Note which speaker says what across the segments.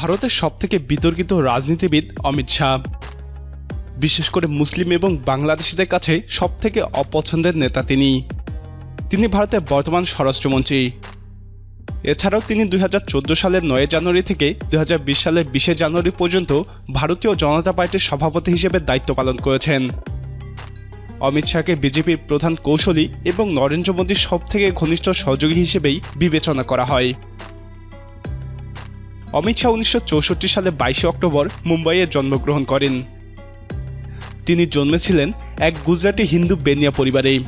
Speaker 1: ভারতের সবথেকে বিতর্কিত রাজনীতিবিদ অমিত শাহ। বিশেষ করে মুসলিম এবং বাংলাদেশিদের কাছে সবথেকে অপছন্দের নেতা তিনি। তিনি ভারতের বর্তমান স্বরাষ্ট্রমন্ত্রী। এছাড়াও তিনি দুই হাজার চোদ্দ সালের নয় জানুয়ারি থেকে দুই হাজার বিশ সালের বিশে জানুয়ারি পর্যন্ত ভারতীয় জনতা পার্টির সভাপতি হিসেবে দায়িত্ব পালন করেছেন। অমিত শাহকে বিজেপির প্রধান কৌশলী এবং নরেন্দ্র মোদীর সবথেকে ঘনিষ্ঠ সহযোগী হিসেবেই বিবেচনা করা হয়। অমিত শাহ উনিশশো চৌষট্টি সালে বাইশে অক্টোবর মুম্বাইয়ে জন্মগ্রহণ করেন। তিনি জন্মেছিলেন এক গুজরাটি হিন্দু বেনিয়া পরিবারে।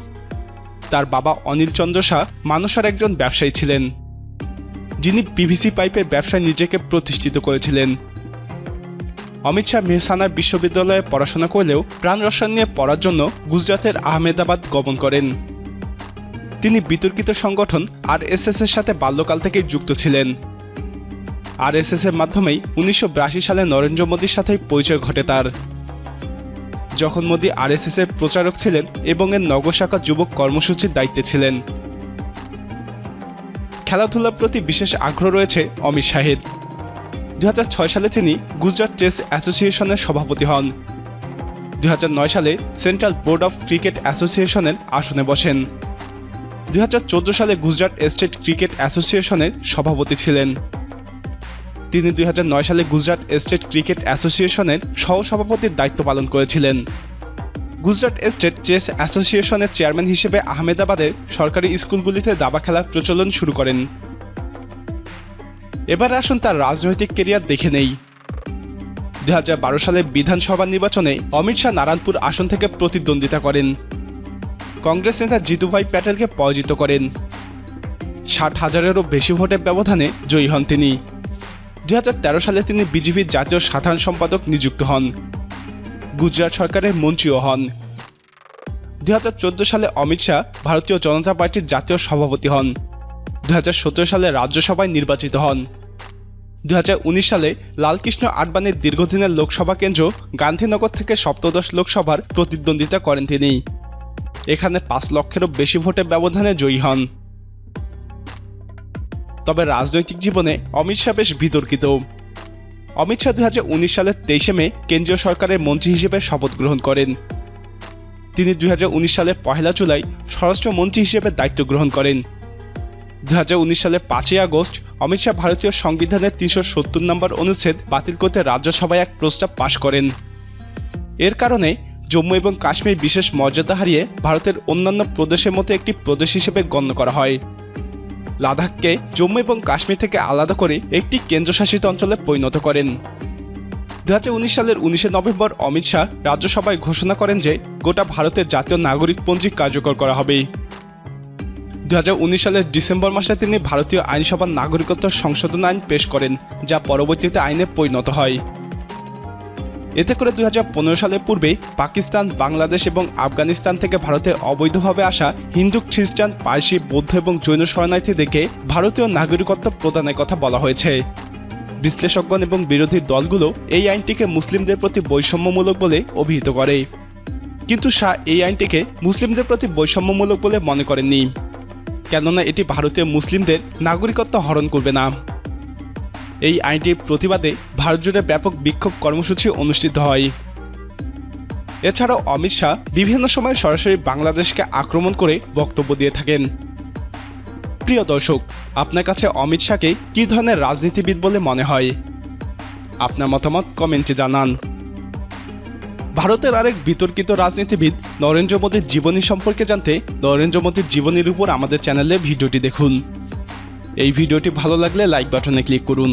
Speaker 1: তার বাবা অনিল চন্দ্র শাহ মানসার একজন ব্যবসায়ী ছিলেন। যিনি পিভিসি পাইপের ব্যবসায় নিজেকে প্রতিষ্ঠিত করেছিলেন। অমিত শাহ মেহসানা বিশ্ববিদ্যালয়ে পড়াশোনা করলেও প্রাণ রসায়ন নিয়ে পড়ার জন্য গুজরাতের আহমেদাবাদ গমন করেন। তিনি বিতর্কিত সংগঠন আর এর সাথে বাল্যকাল থেকেই যুক্ত ছিলেন। আরএসএস এর মাধ্যমেই উনিশশো বিরাশি সালে নরেন্দ্র মোদীর সাথে পরিচয় ঘটে তার। যখন মোদী আরএসএস এর প্রচারক ছিলেন এবং এর নগর শাখা যুবক কর্মসূচির দায়িত্বে ছিলেন। খেলাধুলার প্রতি বিশেষ আগ্রহ রয়েছে অমিত শাহের। দু হাজার ছয় সালে তিনি গুজরাট টেস্ট অ্যাসোসিয়েশনের সভাপতি হন। দু হাজার নয় সালে সেন্ট্রাল বোর্ড অফ ক্রিকেট অ্যাসোসিয়েশনের আসনে বসেন। দু হাজার চোদ্দ সালে গুজরাট স্টেট ক্রিকেট অ্যাসোসিয়েশনের সভাপতি ছিলেন। তিনি দুই হাজার নয় সালে গুজরাট স্টেট ক্রিকেট অ্যাসোসিয়েশনের সহসভাপতির দায়িত্ব পালন করেছিলেন। গুজরাট স্টেট চেস অ্যাসোসিয়েশনের চেয়ারম্যান হিসেবে আহমেদাবাদের সরকারি স্কুলগুলিতে দাবা খেলার প্রচলন শুরু করেন। এবার আসুন তার রাজনৈতিক কেরিয়ার দেখে নেই। দু হাজার বারো সালে বিধানসভা নির্বাচনে অমিত শাহ নারায়ণপুর আসন থেকে প্রতিদ্বন্দ্বিতা করেন। কংগ্রেস নেতা জিতুভাই প্যাটেলকে পরাজিত করেন। ষাট হাজারেরও বেশি ভোটের ব্যবধানে জয়ী হন তিনি। দুই হাজার তেরো সালে তিনি বিজেপির জাতীয় সাধারণ সম্পাদক নিযুক্ত হন। গুজরাট সরকারের মন্ত্রীও হন। দু হাজার চোদ্দ সালে অমিত শাহ ভারতীয় জনতা পার্টির জাতীয় সভাপতি হন। দু হাজার সতেরো সালে রাজ্যসভায় নির্বাচিত হন। দু হাজার উনিশ সালে লালকৃষ্ণ আডবাণীর দীর্ঘদিনের লোকসভা কেন্দ্র গান্ধীনগর থেকে সপ্তদশ লোকসভার প্রতিদ্বন্দ্বিতা করেন তিনি। এখানে পাঁচ লক্ষেরও বেশি ভোটের ব্যবধানে জয়ী হন। তবে রাজনৈতিক জীবনে অমিত শাহ বেশ বিতর্কিত। অমিত শাহ দুই হাজার উনিশ সালের তেইশে মে কেন্দ্রীয় সরকারের মন্ত্রী হিসেবে শপথ গ্রহণ করেন। তিনি দুই সালের পহেলা জুলাই স্বরাষ্ট্রমন্ত্রী হিসেবে দায়িত্ব গ্রহণ করেন। দুই সালের পাঁচই আগস্ট অমিত শাহ ভারতীয় সংবিধানের তিনশো সত্তর নম্বর অনুচ্ছেদ বাতিল করতে রাজ্যসভায় এক প্রস্তাব পাশ করেন। এর কারণে জম্মু এবং কাশ্মীর বিশেষ মর্যাদা হারিয়ে ভারতের অন্যান্য প্রদেশের মতো একটি প্রদেশ হিসেবে গণ্য করা হয়। লাদাখকে জম্মু এবং কাশ্মীর থেকে আলাদা করে একটি কেন্দ্রশাসিত অঞ্চলে পরিণত করেন। দু হাজার উনিশ সালের উনিশে নভেম্বর অমিত শাহ রাজ্যসভায় ঘোষণা করেন যে গোটা ভারতের জাতীয় নাগরিক পঞ্জি কার্যকর করা হবে। দু হাজার উনিশ সালের ডিসেম্বর মাসে তিনি ভারতীয় আইনসভার নাগরিকত্ব সংশোধন আইন পেশ করেন, যা পরবর্তীতে আইনে পরিণত হয়। এতে করে দুই হাজার পনেরো সালের পূর্বে পাকিস্তান, বাংলাদেশ এবং আফগানিস্তান থেকে ভারতে অবৈধভাবে আসা হিন্দু, খ্রিস্টান, পার্সি, বৌদ্ধ এবং জৈন শরণার্থীদেরকে ভারতীয় নাগরিকত্ব প্রদানের কথা বলা হয়েছে। বিশ্লেষকগণ এবং বিরোধী দলগুলো এই আইনটিকে মুসলিমদের প্রতি বৈষম্যমূলক বলে অভিহিত করে। কিন্তু শাহ এই আইনটিকে মুসলিমদের প্রতি বৈষম্যমূলক বলে মনে করেননি। কেননা এটি ভারতীয় মুসলিমদের নাগরিকত্ব হরণ করবে না। এই আইনটির প্রতিবাদে ভারত জুড়ে ব্যাপক বিক্ষোভ কর্মসূচি অনুষ্ঠিত হয়। এছাড়াও অমিত শাহ বিভিন্ন সময় সরাসরি বাংলাদেশকে আক্রমণ করে বক্তব্য দিয়ে থাকেন। প্রিয় দর্শক, আপনার কাছে অমিত শাহকে কী ধরনের রাজনীতিবিদ বলে মনে হয়? আপনার মতামত কমেন্টে জানান। ভারতের আরেক বিতর্কিত রাজনীতিবিদ নরেন্দ্র মোদীর জীবনী সম্পর্কে জানতে নরেন্দ্র মোদীর জীবনীর উপর আমাদের চ্যানেলে ভিডিওটি দেখুন। এই ভিডিওটি ভালো লাগলে লাইক বাটনে ক্লিক করুন।